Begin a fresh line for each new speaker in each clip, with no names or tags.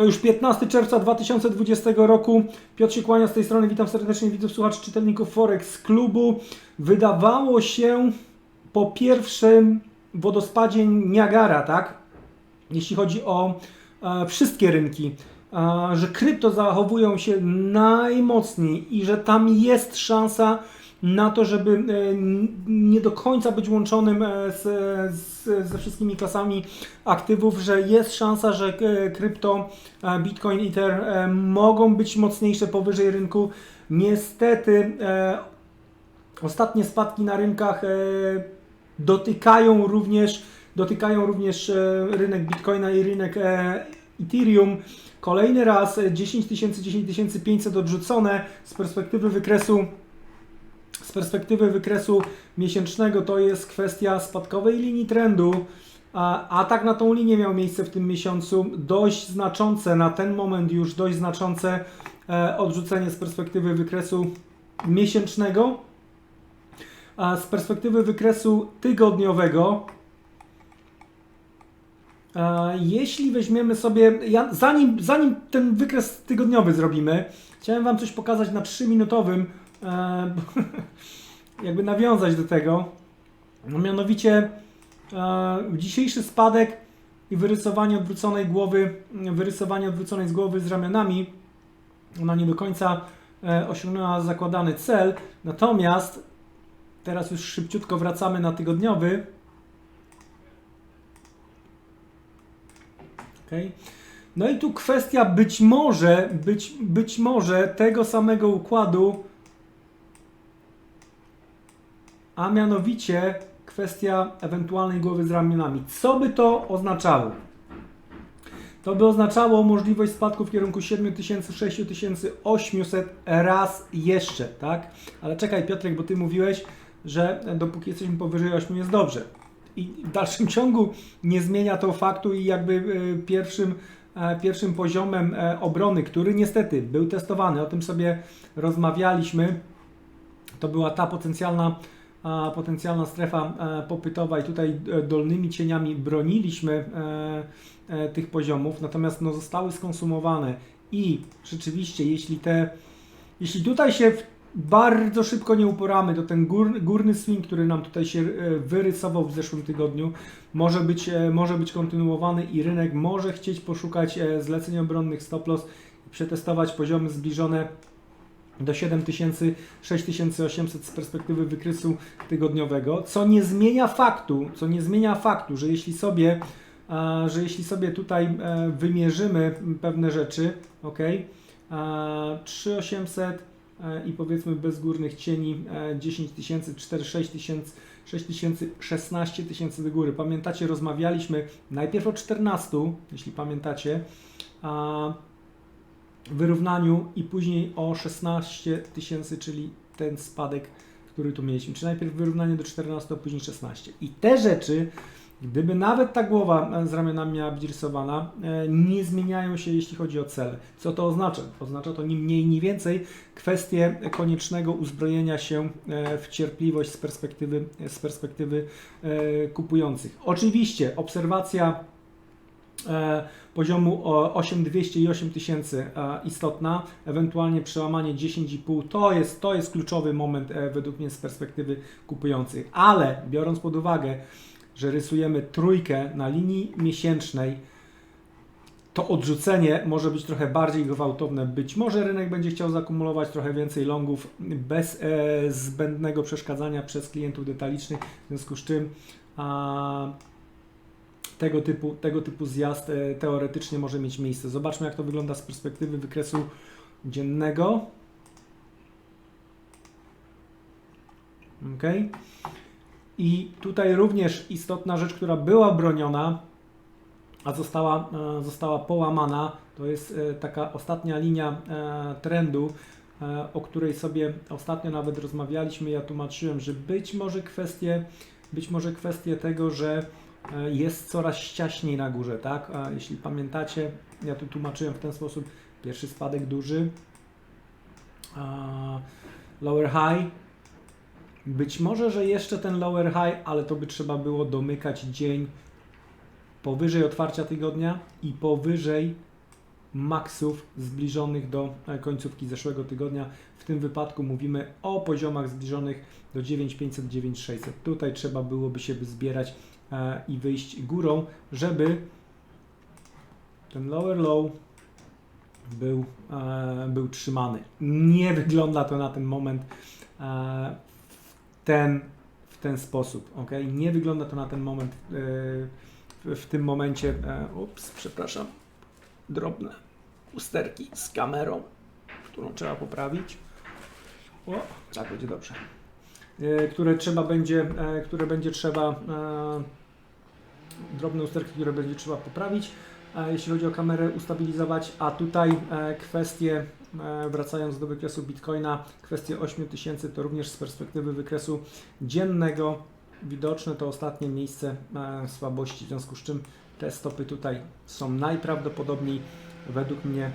To już 15 czerwca 2020 roku. Piotr się kłania z tej strony. Witam serdecznie widzów, słuchaczy, czytelników Forex Klubu. Wydawało się po pierwszym wodospadzie Niagara, tak? Jeśli chodzi o e, wszystkie rynki, e, że krypto zachowują się najmocniej i że tam jest szansa na to, żeby e, nie do końca być łączonym e, z, z, ze wszystkimi klasami aktywów, że jest szansa, że e, krypto, Bitcoin, Ether mogą być mocniejsze powyżej rynku. Niestety ostatnie spadki na rynkach dotykają również, dotykają również rynek Bitcoina i rynek Ethereum. Kolejny raz e, 10 tysięcy, 10 500 odrzucone z perspektywy wykresu z perspektywy wykresu miesięcznego to jest kwestia spadkowej linii trendu. A atak na tą linię miał miejsce w tym miesiącu. Dość znaczące, na ten moment już dość znaczące e, odrzucenie z perspektywy wykresu miesięcznego. A z perspektywy wykresu tygodniowego, e, jeśli weźmiemy sobie, ja, zanim, zanim ten wykres tygodniowy zrobimy, chciałem Wam coś pokazać na 3-minutowym, e, jakby nawiązać do tego. No mianowicie e, dzisiejszy spadek i wyrysowanie odwróconej głowy, wyrysowanie odwróconej z głowy z ramionami, ona nie do końca e, osiągnęła zakładany cel, natomiast teraz już szybciutko wracamy na tygodniowy. Okay. No i tu kwestia być może, być, być może tego samego układu, a mianowicie kwestia ewentualnej głowy z ramionami. Co by to oznaczało? To by oznaczało możliwość spadku w kierunku 7000, 6800 raz jeszcze, tak? Ale czekaj Piotrek, bo Ty mówiłeś, że dopóki jesteśmy powyżej 8 jest dobrze. I w dalszym ciągu nie zmienia to faktu i jakby y, pierwszym, e, pierwszym poziomem e, obrony, który niestety był testowany, o tym sobie rozmawialiśmy, to była ta potencjalna, potencjalna strefa e, popytowa i tutaj e, dolnymi cieniami broniliśmy e, tych poziomów, natomiast no, zostały skonsumowane. I rzeczywiście, jeśli te, jeśli tutaj się bardzo szybko nie uporamy, to ten gór, górny swing, który nam tutaj się wyrysował w zeszłym tygodniu, może być, może być kontynuowany i rynek może chcieć poszukać zleceń obronnych stop loss przetestować poziomy zbliżone do 7000, 6800 z perspektywy wykresu tygodniowego, co nie zmienia faktu, co nie zmienia faktu, że jeśli sobie, e, że jeśli sobie tutaj e, wymierzymy pewne rzeczy, ok, 3800 e, i powiedzmy bez górnych cieni e, 10 tysięcy, 4, 6 tysięcy, 6 tysięcy, 16 tysięcy do góry. Pamiętacie, rozmawialiśmy najpierw o 14, jeśli pamiętacie, wyrównaniu i później o 16 tysięcy, czyli ten spadek, który tu mieliśmy. Czy najpierw wyrównanie do 14, a później 16. I te rzeczy, gdyby nawet ta głowa e, z ramionami miała być rysowana, e, nie zmieniają się, jeśli chodzi o cel. Co to oznacza? Oznacza to ni mniej, ni więcej kwestię koniecznego uzbrojenia się e, w cierpliwość z perspektywy, z perspektywy kupujących. Oczywiście obserwacja poziomu o 8200 i 8000 e, istotna, ewentualnie przełamanie 10,5 to jest, to jest kluczowy moment e, według mnie z perspektywy kupujących, ale biorąc pod uwagę, że rysujemy trójkę na linii miesięcznej, to odrzucenie może być trochę bardziej gwałtowne. Być może rynek będzie chciał zakumulować trochę więcej longów bez e, zbędnego przeszkadzania przez klientów detalicznych, w związku z czym a, tego typu, tego typu zjazd e, teoretycznie może mieć miejsce. Zobaczmy, jak to wygląda z perspektywy wykresu dziennego. Ok. I tutaj również istotna rzecz, która była broniona, a została, e, została połamana, to jest e, taka ostatnia linia trendu, o której sobie ostatnio nawet rozmawialiśmy. Ja tłumaczyłem, że być może kwestie, być może kwestie tego, że jest coraz ściaśniej na górze, tak? A jeśli pamiętacie, ja tu tłumaczyłem w ten sposób, pierwszy spadek duży, lower high, być może, że jeszcze ten lower high, ale to by trzeba było domykać dzień powyżej otwarcia tygodnia i powyżej maksów zbliżonych do e, końcówki zeszłego tygodnia. W tym wypadku mówimy o poziomach zbliżonych do 9500, 9600. Tutaj trzeba byłoby się zbierać e, i wyjść górą, żeby ten lower low był, e, był trzymany. Nie wygląda to na ten moment e, w ten, w ten sposób. ok? Nie wygląda to na ten moment e, w, tym momencie. E, ups, przepraszam. Drobne usterki z kamerą, którą trzeba poprawić. O, tak będzie dobrze. E, które trzeba będzie, e, które będzie trzeba e, drobne usterki, które będzie trzeba poprawić, e, jeśli chodzi o kamerę ustabilizować, a tutaj e, kwestie, e, wracając do wykresu Bitcoina, kwestie 8000 to również z perspektywy wykresu dziennego widoczne to ostatnie miejsce słabości, w związku z czym te stopy tutaj są najprawdopodobniej według mnie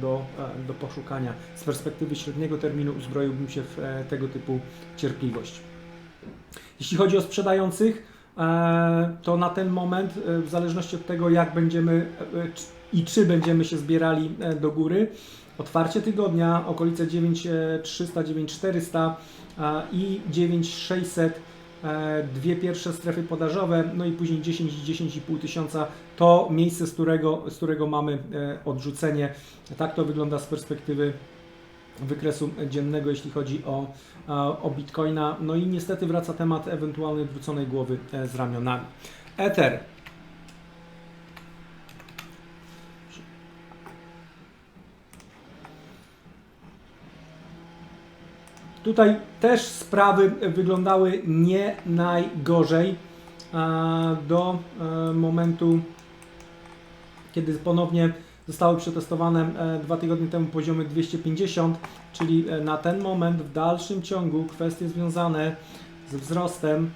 do, do poszukania. Z perspektywy średniego terminu uzbroiłbym się w tego typu cierpliwość. Jeśli chodzi o sprzedających, to na ten moment, e, w zależności od tego, jak będziemy e, i czy będziemy się zbierali e, do góry, otwarcie tygodnia okolice 9300, 9400 e, i 9600 e, dwie pierwsze strefy podażowe, no i później 10 i 10,5 tysiąca to miejsce, z którego, z którego mamy e, odrzucenie. Tak to wygląda z perspektywy wykresu dziennego, jeśli chodzi o, o Bitcoina. No i niestety wraca temat ewentualnej wróconej głowy e, z ramionami. Ether. Tutaj też sprawy wyglądały nie najgorzej do e, momentu, kiedy ponownie zostały przetestowane e, dwa tygodnie temu poziomy 250, czyli e, na ten moment w dalszym ciągu kwestie związane z wzrostem,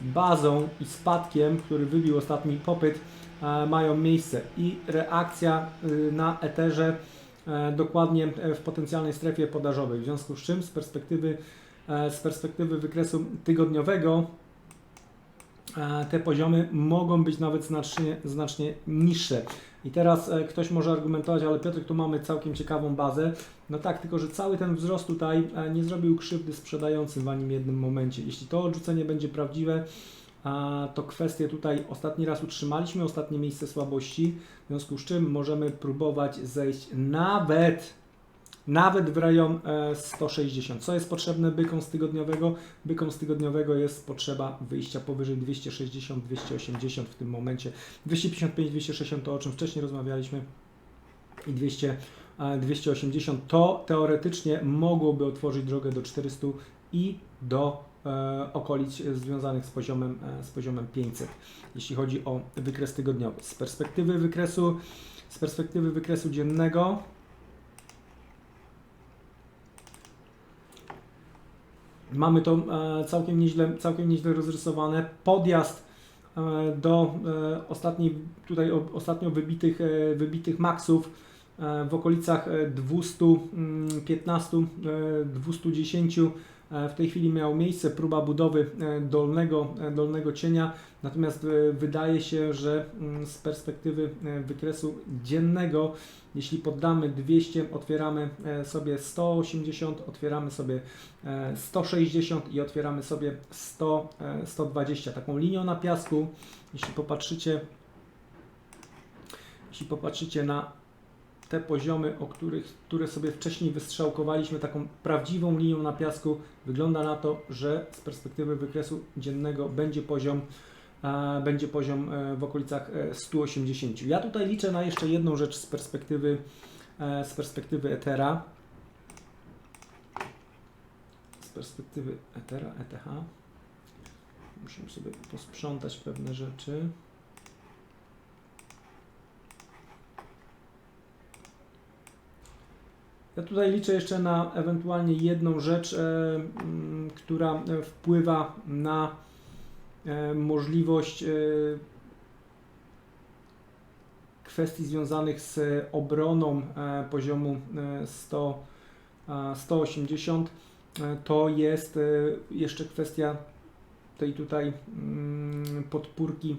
bazą i spadkiem, który wybił ostatni popyt, e, mają miejsce i reakcja y, na Etherze e, dokładnie w potencjalnej strefie podażowej. W związku z czym z perspektywy, z perspektywy wykresu tygodniowego te poziomy mogą być nawet znacznie, znacznie niższe. I teraz e, ktoś może argumentować, ale Piotrek, tu mamy całkiem ciekawą bazę. No tak, tylko że cały ten wzrost tutaj e, nie zrobił krzywdy sprzedającym w ani jednym momencie. Jeśli to odrzucenie będzie prawdziwe, to kwestie tutaj ostatni raz utrzymaliśmy, ostatnie miejsce słabości, w związku z czym możemy próbować zejść nawet nawet w rejon e, 160. Co jest potrzebne bykom z tygodniowego? Bykom z tygodniowego jest potrzeba wyjścia powyżej 260, 280 w tym momencie. 255, 260 to o czym wcześniej rozmawialiśmy i 200, e, 280 to teoretycznie mogłoby otworzyć drogę do 400 i do e, okolic związanych z poziomem, e, z poziomem 500, jeśli chodzi o wykres tygodniowy. Z perspektywy wykresu, z perspektywy wykresu dziennego Mamy to e, całkiem nieźle, całkiem nieźle rozrysowane. Podjazd e, do e, ostatniej, tutaj ostatnio wybitych, wybitych maksów w okolicach e, 215, e, 210 e, w tej chwili miało miejsce próba budowy e, dolnego, e, dolnego cienia, natomiast e, wydaje się, że mm, z perspektywy e, wykresu dziennego, jeśli poddamy 200, otwieramy e, sobie 180, otwieramy sobie e, 160 i otwieramy sobie 100, e, 120. Taką linią na piasku, jeśli popatrzycie, jeśli popatrzycie na te poziomy, o których, które sobie wcześniej wystrzałkowaliśmy, taką prawdziwą linią na piasku, wygląda na to, że z perspektywy wykresu dziennego będzie poziom, e, będzie poziom e, w okolicach e, 180. Ja tutaj liczę na jeszcze jedną rzecz z perspektywy, e, z perspektywy. Z perspektywy Ethera, ETH. Musimy sobie posprzątać pewne rzeczy. Ja tutaj liczę jeszcze na ewentualnie jedną rzecz, e, która e, wpływa na e, możliwość kwestii związanych z obroną poziomu e, 100, e, 180. E, To jest jeszcze kwestia tej tutaj mm, podpórki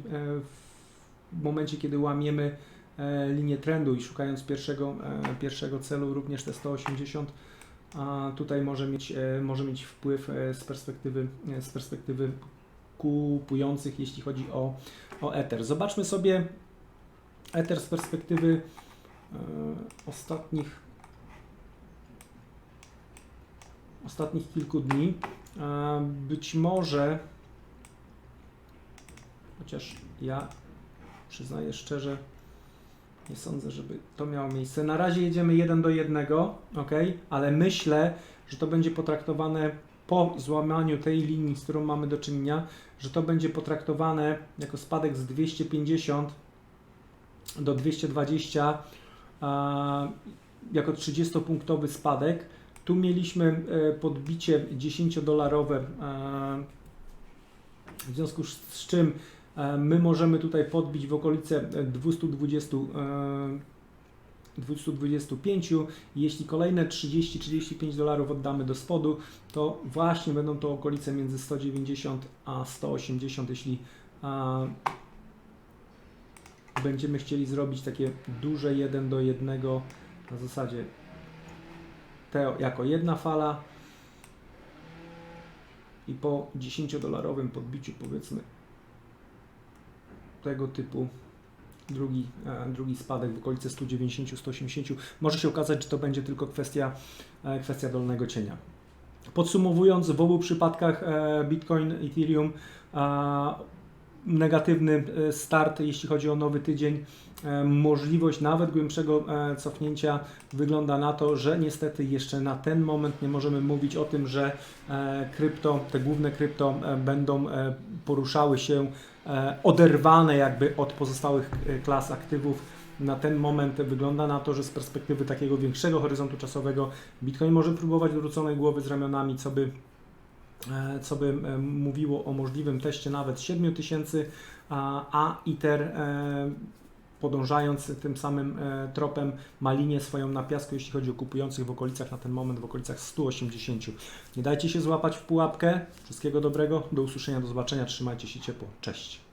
w momencie, kiedy łamiemy linię trendu i szukając pierwszego, e, pierwszego celu, również te 180 a tutaj może mieć, e, może mieć wpływ e, z perspektywy, e, z perspektywy kupujących, jeśli chodzi o, o Ether. Zobaczmy sobie Ether z perspektywy e, ostatnich ostatnich kilku dni. E, Być może, chociaż ja przyznaję szczerze, nie sądzę, żeby to miało miejsce. Na razie jedziemy 1 do 1, ok, ale myślę, że to będzie potraktowane po złamaniu tej linii, z którą mamy do czynienia, że to będzie potraktowane jako spadek z 250 do 220 a, jako 30-punktowy spadek. Tu mieliśmy e, podbicie 10-dolarowe, e, w związku z czym my możemy tutaj podbić w okolice 220 e, 225. Jeśli kolejne 30-35 dolarów oddamy do spodu, to właśnie będą to okolice między 190 a 180, jeśli a, będziemy chcieli zrobić takie duże 1 do 1 na zasadzie te jako jedna fala i po 10-dolarowym podbiciu powiedzmy tego typu drugi, e, drugi spadek w okolice 190-180 może się okazać, że to będzie tylko kwestia, e, kwestia dolnego cienia. Podsumowując, w obu przypadkach e, Bitcoin, Ethereum negatywny e, start, jeśli chodzi o nowy tydzień. E, Możliwość nawet głębszego e, cofnięcia wygląda na to, że niestety jeszcze na ten moment nie możemy mówić o tym, że krypto, te główne krypto będą poruszały się oderwane jakby od pozostałych klas aktywów. Na ten moment wygląda na to, że z perspektywy takiego większego horyzontu czasowego Bitcoin może próbować wróconej głowy z ramionami, co by co by e, mówiło o możliwym teście nawet 7000, a, ITER e, podążając tym samym e, tropem ma linię swoją na piasku, jeśli chodzi o kupujących w okolicach na ten moment w okolicach 180. Nie dajcie się złapać w pułapkę. Wszystkiego dobrego, do usłyszenia, do zobaczenia, trzymajcie się ciepło. Cześć.